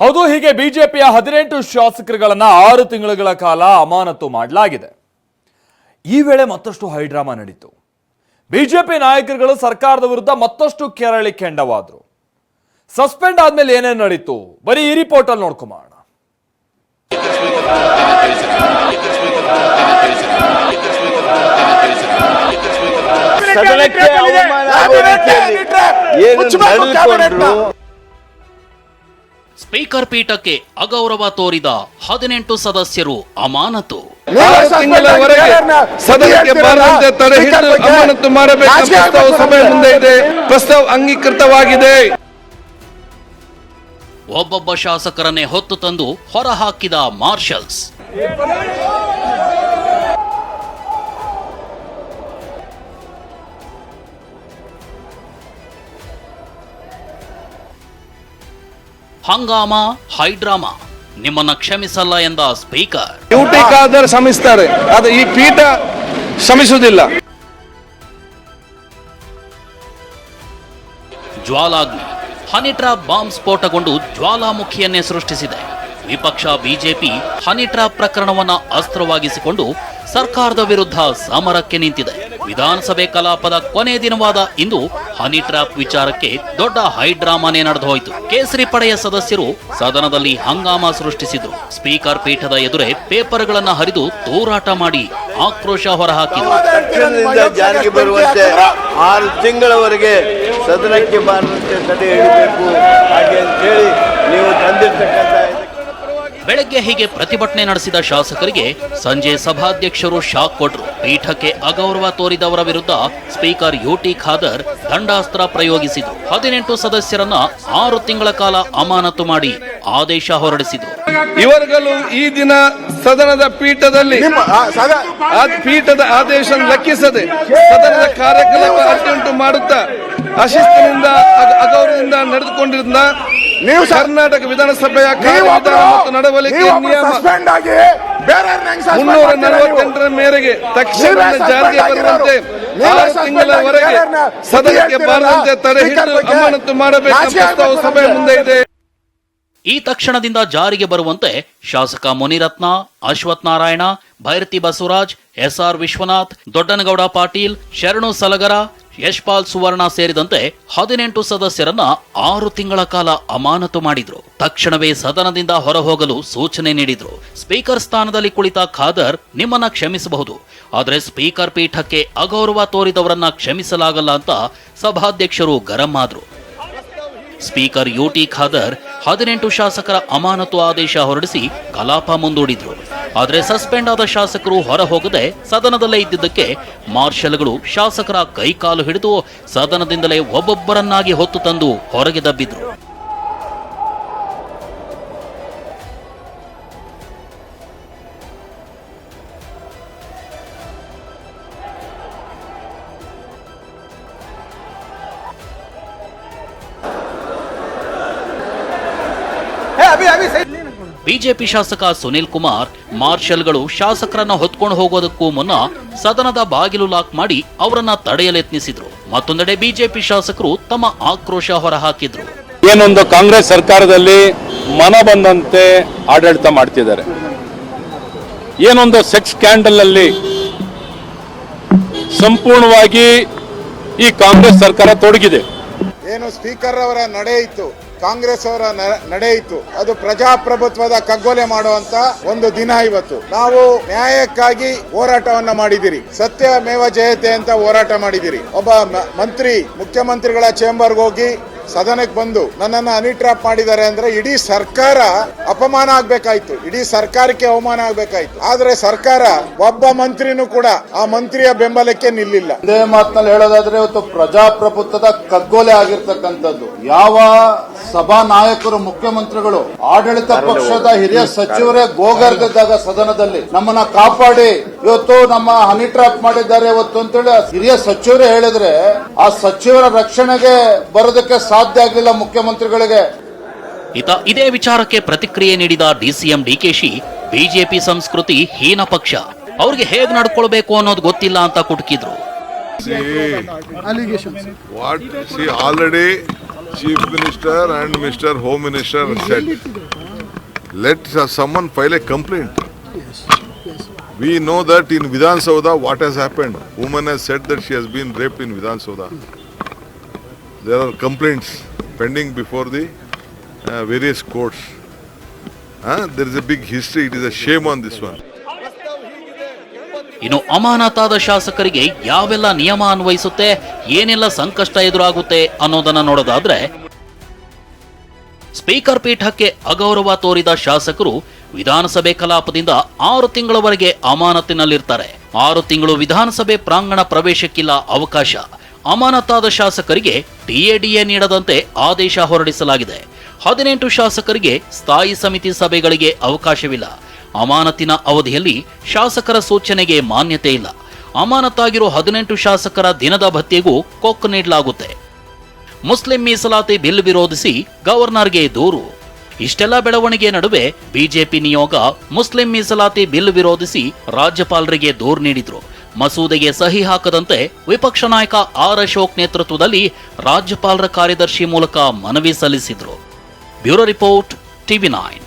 ಹೌದು ಹೀಗೆ ಬಿಜೆಪಿಯ ಹದಿನೆಂಟು ಶಾಸಕರುಗಳನ್ನ ಆರು ತಿಂಗಳುಗಳ ಕಾಲ ಅಮಾನತು ಮಾಡಲಾಗಿದೆ. ಈ ವೇಳೆ ಮತ್ತಷ್ಟು ಹೈಡ್ರಾಮಾ ನಡೀತು. ಬಿಜೆಪಿ ನಾಯಕರುಗಳು ಸರ್ಕಾರದ ವಿರುದ್ಧ ಮತ್ತಷ್ಟು ಕೆರಳಿ ಕೆಂಡವಾದ್ರು. ಸಸ್ಪೆಂಡ್ ಆದ್ಮೇಲೆ ಏನೇನು ನಡೀತು? ಬರೀ ಈ ರಿಪೋರ್ಟ್ ಅಲ್ಲಿ ನೋಡ್ಕೊಂಬೋಣ ಸದನಕ್ಕೆ ಅವಮಾನ ಸ್ಪೀಕರ್ ಪೀಠಕ್ಕೆ ಅಗೌರವ ತೋರಿದ ಹದಿನೆಂಟು ಸದಸ್ಯರು ಅಮಾನತು. ಸದನಕ್ಕೆ ಬಾರದಂತೆ ತಡೆ ಹಿಡಿದು ಅಮಾನತು ಮಾಡಬೇಕೆಂಬ ಪ್ರಸ್ತಾವ ಸಭೆ ಮುಂದೆ ಇದೆ. ಪ್ರಸ್ತಾವ ಅಂಗೀಕೃತವಾಗಿದೆ. ಒಬ್ಬೊಬ್ಬ ಶಾಸಕರನ್ನೇ ಹೊತ್ತು ತಂದು ಹೊರಹಾಕಿದ ಮಾರ್ಷಲ್ಸ್. ಹಂಗಾಮ ಹೈಡ್ರಾಮಾ? ನಿಮ್ಮನ್ನ ಕ್ಷಮಿಸಲ್ಲ ಎಂದ ಸ್ಪೀಕರ್. ಡ್ಯೂಟಿ ಶ್ರಮಿಸ್ತಾರೆ ಅದು ಈ ಪೀಠ ಶ್ರಮಿಸುವುದಿಲ್ಲ ಜ್ವಾಲಾಗ್ನಿ. ಹನಿ ಟ್ರಾಪ್ ಬಾಂಬ್ ಸ್ಫೋಟಗೊಂಡು ಜ್ವಾಲಾಮುಖಿಯನ್ನೇ ಸೃಷ್ಟಿಸಿದೆ. ವಿಪಕ್ಷ ಬಿಜೆಪಿ ಹನಿ ಟ್ರಾಪ್ ಪ್ರಕರಣವನ್ನ ಅಸ್ತ್ರವಾಗಿಸಿಕೊಂಡು ಸರ್ಕಾರದ ವಿರುದ್ಧ ಸಮರಕ್ಕೆ ನಿಂತಿದೆ. ವಿಧಾನಸಭೆ ಕಲಾಪದ ಕೊನೆ ದಿನವಾದ ಇಂದು ಹನಿ ಟ್ರಾಪ್ ವಿಚಾರಕ್ಕೆ ದೊಡ್ಡ ಹೈಡ್ರಾಮಾನೇ ನಡೆದು ಹೋಯಿತು ಕೇಸರಿ ಪಡೆಯ ಸದಸ್ಯರು ಸದನದಲ್ಲಿ ಹಂಗಾಮ ಸೃಷ್ಟಿಸಿದ್ರು. ಸ್ಪೀಕರ್ ಪೀಠದ ಎದುರೇ ಪೇಪರ್ಗಳನ್ನ ಹರಿದು ತೂರಾಟ ಮಾಡಿ ಆಕ್ರೋಶ ಹೊರಹಾಕಿದ್ರು. ಜಾರಿಗೆ ಬರುವಂತೆ ಆರು ತಿಂಗಳವರೆಗೆ ಸದನಕ್ಕೆ ಬಾರದಂತೆ ತಡೆ ಹಿಡಿಬೇಕು. ಹಾಗೆ ಅಂತೇಳಿ ನೀವು ತಂದಿರ್ತಕ್ಕಂಥ ಬೆಳಗ್ಗೆ ಹೀಗೆ ಪ್ರತಿಭಟನೆ ನಡೆಸಿದ ಶಾಸಕರಿಗೆ ಸಂಜೆ ಸಭಾಧ್ಯಕ್ಷರು ಶಾಕ್ ಕೊಟ್ರು ಪೀಠಕ್ಕೆ ಅಗೌರವ ತೋರಿದವರ ವಿರುದ್ಧ ಸ್ಪೀಕರ್ ಯುಟಿ ಖಾದರ್ ದಂಡಾಸ್ತ್ರ ಪ್ರಯೋಗಿಸಿದ್ರು. ಹದಿನೆಂಟು ಸದಸ್ಯರನ್ನ ಆರು ತಿಂಗಳ ಕಾಲ ಅಮಾನತು ಮಾಡಿ ಆದೇಶ ಹೊರಡಿಸಿದ್ರು. ಇವರುಗಳು ಈ ದಿನ ಸದನದ ಪೀಠದಲ್ಲಿ ಆ ಪೀಠದ ಆದೇಶ ಲೆಕ್ಕಿಸದೆ ಸದನದ ಕಾರ್ಯಕ್ರಮ ಅಡ್ಡುಂಟು ಮಾಡುತ್ತಾ ಅಶಿಸ್ತಿನಿಂದ ಅಗ- ಅಗೌರವದಿಂದ ನಡೆದುಕೊಂಡಿದ್ದ ನೀವು ಕರ್ನಾಟಕ ವಿಧಾನಸಭೆಯ ನಡವಳಿಕೆ ನಿಯಮ ಸಸ್ಪೆಂಡ್ ಆಗಿ ಬೇರೆ ಮುನ್ನೂರ ನಲವತ್ತೆಂಟರ ಮೇರೆಗೆ ತಕ್ಷಣ ಜಾರಿಗೆ ಬರುವಂತೆ ಆರು ತಿಂಗಳವರೆಗೆ ಸದನಕ್ಕೆ ಬಾರದಂತೆ ತಡೆ ಹಿಡಿದು ಅಮಾನತು ಮಾಡಬೇಕೆಂಬ ಪ್ರಸ್ತಾವ ಸಭೆ ಮುಂದೆ ಇದೆ. ಈ ತಕ್ಷಣದಿಂದ ಜಾರಿಗೆ ಬರುವಂತೆ ಶಾಸಕ ಮುನಿರತ್ನ ಅಶ್ವಥ್ ನಾರಾಯಣ ಭೈರತಿ ಬಸವರಾಜ್ ಎಸ್ಆರ್ ವಿಶ್ವನಾಥ್ ದೊಡ್ಡನಗೌಡ ಪಾಟೀಲ್ ಶರಣು ಸಲಗರ ಯಶ್ಪಾಲ್ ಸುವರ್ಣ ಸೇರಿದಂತೆ ಹದಿನೆಂಟು ಸದಸ್ಯರನ್ನ ಆರು ತಿಂಗಳ ಕಾಲ ಅಮಾನತು ಮಾಡಿದ್ರು. ತಕ್ಷಣವೇ ಸದನದಿಂದ ಹೊರಹೋಗಲು ಸೂಚನೆ ನೀಡಿದ್ರು. ಸ್ಪೀಕರ್ ಸ್ಥಾನದಲ್ಲಿ ಕುಳಿತ ಖಾದರ್ ನಿಮ್ಮನ್ನ ಕ್ಷಮಿಸಬಹುದು. ಆದರೆ ಸ್ಪೀಕರ್ ಪೀಠಕ್ಕೆ ಅಗೌರವ ತೋರಿದವರನ್ನ ಕ್ಷಮಿಸಲಾಗಲ್ಲ ಅಂತ ಸಭಾಧ್ಯಕ್ಷರು ಗರಂ ಆದ್ರು. ಸ್ಪೀಕರ್ ಯುಟಿ ಖಾದರ್ ಹದಿನೆಂಟು ಶಾಸಕರ ಅಮಾನತು ಆದೇಶ ಹೊರಡಿಸಿ ಕಲಾಪ ಮುಂದೂಡಿದ್ರು. ಆದರೆ ಸಸ್ಪೆಂಡ್ ಆದ ಶಾಸಕರು ಹೊರ ಹೋಗದೆ ಸದನದಲ್ಲೇ ಇದ್ದಿದ್ದಕ್ಕೆ ಮಾರ್ಷಲ್ಗಳು ಶಾಸಕರ ಕೈಕಾಲು ಹಿಡಿದು ಸದನದಿಂದಲೇ ಒಬ್ಬೊಬ್ಬರನ್ನಾಗಿ ಹೊತ್ತು ತಂದು ಹೊರಗೆ ದಬ್ಬಿದ್ರು. ಬಿಜೆಪಿ ಶಾಸಕ ಸುನಿಲ್ ಕುಮಾರ್ ಮಾರ್ಷಲ್ಗಳು ಶಾಸಕರನ್ನ ಹೊತ್ಕೊಂಡು ಹೋಗೋದಕ್ಕೂ ಮುನ್ನ ಸದನದ ಬಾಗಿಲು ಲಾಕ್ ಮಾಡಿ ಅವರನ್ನ ತಡೆಯಲೆತ್ನಿಸಿದ್ರು ಮತ್ತೊಂದೆಡೆ ಬಿಜೆಪಿ ಶಾಸಕರು ತಮ್ಮ ಆಕ್ರೋಶ ಹೊರಹಾಕಿದ್ರು. ಏನೊಂದು ಕಾಂಗ್ರೆಸ್ ಸರ್ಕಾರದಲ್ಲಿ ಮನ ಬಂದಂತೆ ಆಡಳಿತ ಮಾಡ್ತಿದ್ದಾರೆ. ಏನೊಂದು ಸೆಕ್ಸ್ ಸ್ಕ್ಯಾಂಡಲ್ ಅಲ್ಲಿ ಸಂಪೂರ್ಣವಾಗಿ ಈ ಕಾಂಗ್ರೆಸ್ ಸರ್ಕಾರ ತೊಡಗಿದೆ. ಏನು ಸ್ಪೀಕರ್ ಅವರ ನಡೆ ಇತ್ತು ಕಾಂಗ್ರೆಸ್ ಅವರ ನಡೆಯಿತು. ಅದು ಪ್ರಜಾಪ್ರಭುತ್ವದ ಕಗ್ಗೊಲೆ ಮಾಡುವಂತ ಒಂದು ದಿನ ಇವತ್ತು. ನಾವು ನ್ಯಾಯಕ್ಕಾಗಿ ಹೋರಾಟವನ್ನ ಮಾಡಿದಿರಿ ಸತ್ಯ ಮೇವ ಜಯತೆ ಅಂತ ಹೋರಾಟ ಮಾಡಿದಿರಿ ಒಬ್ಬ ಮಂತ್ರಿ, ಮುಖ್ಯಮಂತ್ರಿಗಳ ಚೇಂಬರ್ಗೆ ಹೋಗಿ ಸದನಕ್ಕೆ ಬಂದು ನನ್ನನ್ನು ಅನಿಟ್ರಾಪ್ ಮಾಡಿದ್ದಾರೆ ಅಂದ್ರೆ ಇಡೀ ಸರ್ಕಾರ ಅಪಮಾನ ಆಗ್ಬೇಕಾಯ್ತು. ಇಡೀ ಸರ್ಕಾರಕ್ಕೆ ಅವಮಾನ ಆಗ್ಬೇಕಾಯ್ತು. ಆದ್ರೆ ಸರ್ಕಾರ ಒಬ್ಬ ಮಂತ್ರಿನೂ ಕೂಡ ಆ ಮಂತ್ರಿಯ ಬೆಂಬಲಕ್ಕೆ ನಿಲ್ಲಿಲ್ಲ. ಇದೇ ಮಾತಿನಲ್ಲಿ ಹೇಳೋದಾದ್ರೆ ಇವತ್ತು ಪ್ರಜಾಪ್ರಭುತ್ವದ ಕಗ್ಗೊಲೆ ಆಗಿರ್ತಕ್ಕಂಥದ್ದು. ಯಾವ ಸಭಾ ನಾಯಕರು ಮುಖ್ಯಮಂತ್ರಿಗಳು ಆಡಳಿತ ಪಕ್ಷದ ಹಿರಿಯ ಸಚಿವರೇ ಗೋಗರ್ದಿದ್ದಾಗ ಸದನದಲ್ಲಿ ನಮ್ಮನ್ನ ಕಾಪಾಡಿ ಇವತ್ತು ನಮ್ಮ ಹನಿ ಟ್ರಾಪ್ ಮಾಡಿದ್ದಾರೆ ಇವತ್ತು ಅಂತೇಳಿ ಆ ಹಿರಿಯ ಸಚಿವರೇ ಹೇಳಿದ್ರೆ ಆ ಸಚಿವರ ರಕ್ಷಣೆಗೆ ಬರೋದಕ್ಕೆ ಸಾಧ್ಯ ಆಗಲಿಲ್ಲ ಮುಖ್ಯಮಂತ್ರಿಗಳಿಗೆ. ಇತ ಇದೇ ವಿಚಾರಕ್ಕೆ ಪ್ರತಿಕ್ರಿಯೆ ನೀಡಿದ ಡಿಸಿಎಂ ಡಿಕೆಶಿ, ಬಿಜೆಪಿ ಸಂಸ್ಕೃತಿ ಹೀನ ಪಕ್ಷ. ಅವ್ರಿಗೆ ಹೇಗ್ ನಡ್ಕೊಳ್ಬೇಕು ಅನ್ನೋದು ಗೊತ್ತಿಲ್ಲ ಅಂತ ಕುಟುಕಿದ್ರು. Already chief minister and Minister home minister let summon file a complaint we know that We know that in Vidhan Sauda what has happened. Woman has said that she has been are complaints pending before There uh, various courts. Huh? There is a big history. It is a shame on this one. ಇನ್ನು ಅಮಾನತಾದ ಶಾಸಕರಿಗೆ ಯಾವೆಲ್ಲ ನಿಯಮ ಅನ್ವಯಿಸುತ್ತೆ ಏನೆಲ್ಲ ಸಂಕಷ್ಟ ಎದುರಾಗುತ್ತೆ ಅನ್ನೋದನ್ನ ನೋಡೋದಾದ್ರೆ speaker ಪೀಠಕ್ಕೆ ಅಗೌರವ ತೋರಿದ ಶಾಸಕರು ವಿಧಾನಸಭೆ ಕಲಾಪದಿಂದ ಆರು ತಿಂಗಳವರೆಗೆ ಅಮಾನತಿನಲ್ಲಿರ್ತಾರೆ ಆರು ತಿಂಗಳು ವಿಧಾನಸಭೆ ಪ್ರಾಂಗಣ ಪ್ರವೇಶಕ್ಕಿಲ್ಲ ಅವಕಾಶ ಅಮಾನತಾದ ಶಾಸಕರಿಗೆ ಟಿಎಡಿಎ ನೀಡದಂತೆ ಆದೇಶ ಹೊರಡಿಸಲಾಗಿದೆ ಹದಿನೆಂಟು ಶಾಸಕರಿಗೆ ಸ್ಥಾಯಿ ಸಮಿತಿ ಸಭೆಗಳಿಗೆ ಅವಕಾಶವಿಲ್ಲ. ಅಮಾನತಿನ ಅವಧಿಯಲ್ಲಿ ಶಾಸಕರ ಸೂಚನೆಗೆ ಮಾನ್ಯತೆ ಇಲ್ಲ. ಅಮಾನತಾಗಿರೋ ಹದಿನೆಂಟು ಶಾಸಕರ ದಿನದ ಭತ್ಯೆಗೂ ಕೊಕ್ ನೀಡಲಾಗುತ್ತೆ. ಮುಸ್ಲಿಂ ಮೀಸಲಾತಿ ಬಿಲ್ ವಿರೋಧಿಸಿ ಗವರ್ನರ್ಗೆ ದೂರು. ಇಷ್ಟೆಲ್ಲ ಬೆಳವಣಿಗೆ ನಡುವೆ ಬಿಜೆಪಿ ನಿಯೋಗ ಮುಸ್ಲಿಂ ಮೀಸಲಾತಿ ಬಿಲ್ ವಿರೋಧಿಸಿ ರಾಜ್ಯಪಾಲರಿಗೆ ದೂರು ನೀಡಿದ್ರು. ಮಸೂದೆಗೆ ಸಹಿ ಹಾಕದಂತೆ ವಿಪಕ್ಷ ನಾಯಕ ಆರ್ ಅಶೋಕ್ ನೇತೃತ್ವದಲ್ಲಿ ರಾಜ್ಯಪಾಲರ ಕಾರ್ಯದರ್ಶಿ ಮೂಲಕ ಮನವಿ ಸಲ್ಲಿಸಿದ್ರು. Bureau Report, TV9.